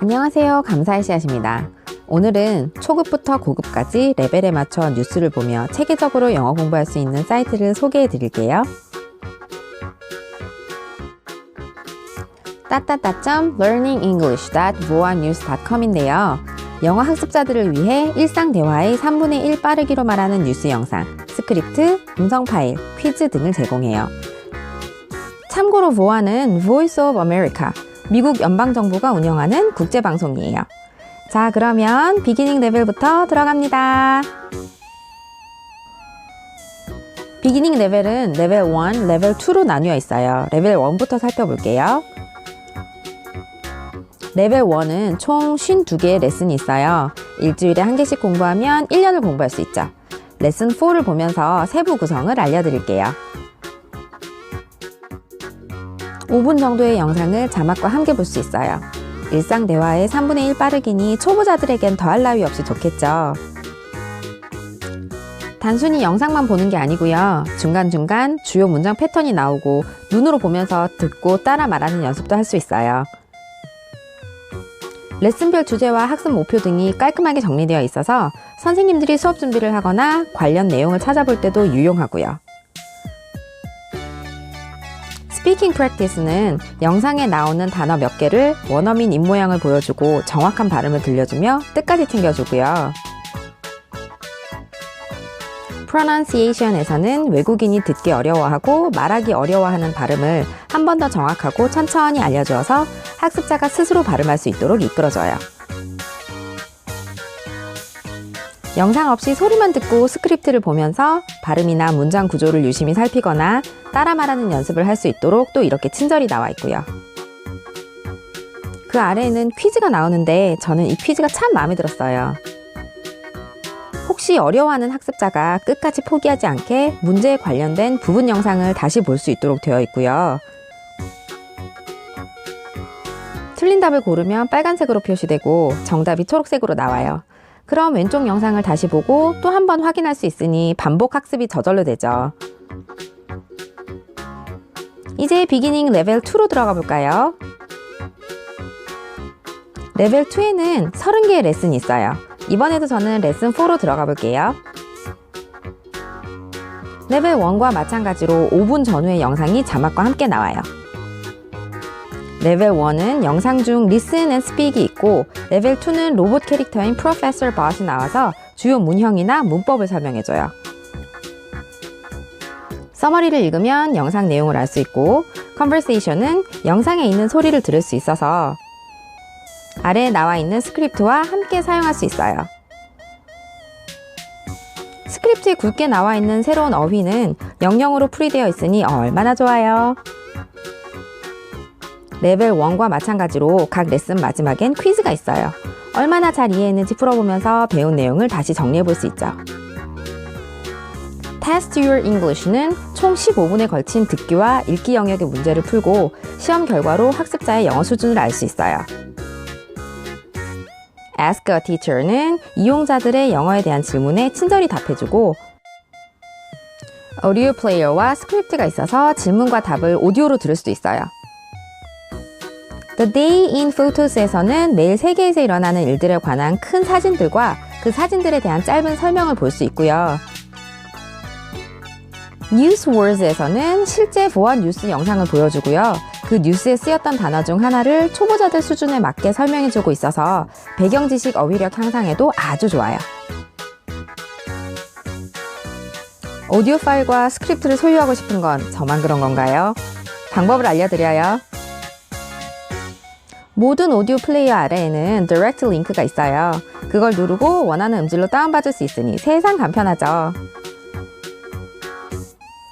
안녕하세요. 감사의 씨앗입니다. 오늘은 초급부터 고급까지 레벨에 맞춰 뉴스를 보며 체계적으로 영어 공부할 수 있는 사이트를 소개해 드릴게요. 따따따점 learningenglish.voanews.com인데요. 영어 학습자들을 위해 일상 대화의 3분의 1 빠르기로 말하는 뉴스 영상, 스크립트, 음성 파일, 퀴즈 등을 제공해요. 참고로 voa는 Voice of America, 미국 연방정부가 운영하는 국제방송이에요. 자, 그러면 비기닝 레벨부터 들어갑니다. 비기닝 레벨은 레벨 1, 레벨 2로 나뉘어 있어요. 레벨 1부터 살펴볼게요. 레벨 1은 총 52개의 레슨이 있어요. 일주일에 한 개씩 공부하면 1년을 공부할 수 있죠. 레슨 4를 보면서 세부 구성을 알려드릴게요. 5분 정도의 영상을 자막과 함께 볼 수 있어요. 일상 대화의 3분의 1 빠르기니 초보자들에겐 더할 나위 없이 좋겠죠. 단순히 영상만 보는 게 아니고요. 중간중간 주요 문장 패턴이 나오고 눈으로 보면서 듣고 따라 말하는 연습도 할 수 있어요. 레슨별 주제와 학습 목표 등이 깔끔하게 정리되어 있어서 선생님들이 수업 준비를 하거나 관련 내용을 찾아볼 때도 유용하고요. 스피킹 프랙티스는 영상에 나오는 단어 몇 개를 원어민 입모양을 보여주고 정확한 발음을 들려주며 뜻까지 챙겨주고요. pronunciation에서는 외국인이 듣기 어려워하고 말하기 어려워하는 발음을 한 번 더 정확하고 천천히 알려주어서 학습자가 스스로 발음할 수 있도록 이끌어줘요. 영상 없이 소리만 듣고 스크립트를 보면서 발음이나 문장 구조를 유심히 살피거나 따라 말하는 연습을 할 수 있도록 또 이렇게 친절히 나와 있고요. 그 아래에는 퀴즈가 나오는데 저는 이 퀴즈가 참 마음에 들었어요. 혹시 어려워하는 학습자가 끝까지 포기하지 않게 문제에 관련된 부분 영상을 다시 볼 수 있도록 되어 있고요. 틀린 답을 고르면 빨간색으로 표시되고 정답이 초록색으로 나와요. 그럼 왼쪽 영상을 다시 보고 또 한 번 확인할 수 있으니 반복 학습이 저절로 되죠. 이제 비기닝 레벨 2로 들어가 볼까요? 레벨 2에는 30개의 레슨이 있어요. 이번에도 저는 레슨 4로 들어가 볼게요. 레벨 1과 마찬가지로 5분 전후의 영상이 자막과 함께 나와요. 레벨 1은 영상 중 리슨 앤 스픽이 있고 레벨 2는 로봇 캐릭터인 프로페서 버이 나와서 주요 문형이나 문법을 설명해줘요. 서머리를 읽으면 영상 내용을 알 수 있고 컨버세이션은 영상에 있는 소리를 들을 수 있어서 아래에 나와 있는 스크립트와 함께 사용할 수 있어요. 스크립트에 굵게 나와 있는 새로운 어휘는 영영으로 풀이되어 있으니 얼마나 좋아요. 레벨 1과 마찬가지로 각 레슨 마지막엔 퀴즈가 있어요. 얼마나 잘 이해했는지 풀어보면서 배운 내용을 다시 정리해 볼 수 있죠. Test Your English는 총 15분에 걸친 듣기와 읽기 영역의 문제를 풀고 시험 결과로 학습자의 영어 수준을 알 수 있어요. Ask a Teacher는 이용자들의 영어에 대한 질문에 친절히 답해주고 오디오 플레이어와 스크립트가 있어서 질문과 답을 오디오로 들을 수도 있어요. The Day in Photos에서는 매일 세계에서 일어나는 일들에 관한 큰 사진들과 그 사진들에 대한 짧은 설명을 볼 수 있고요. Newswords에서는 실제 보안 뉴스 영상을 보여주고요. 그 뉴스에 쓰였던 단어 중 하나를 초보자들 수준에 맞게 설명해주고 있어서 배경 지식 어휘력 향상에도 아주 좋아요. 오디오 파일과 스크립트를 소유하고 싶은 건 저만 그런 건가요? 방법을 알려드려요. 모든 오디오 플레이어 아래에는 디렉트 링크가 있어요. 그걸 누르고 원하는 음질로 다운받을 수 있으니 세상 간편하죠.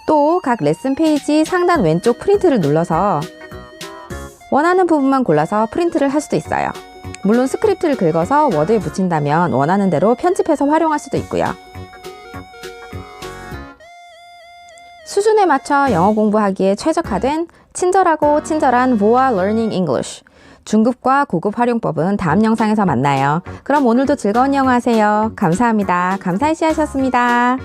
또 각 레슨 페이지 상단 왼쪽 프린트를 눌러서 원하는 부분만 골라서 프린트를 할 수도 있어요. 물론 스크립트를 긁어서 워드에 붙인다면 원하는 대로 편집해서 활용할 수도 있고요. 수준에 맞춰 영어 공부하기에 최적화된 친절하고 친절한 보아 러닝 잉글리쉬 중급과 고급 활용법은 다음 영상에서 만나요. 그럼 오늘도 즐거운 영어 하세요. 감사합니다. 감사히 씨하셨습니다.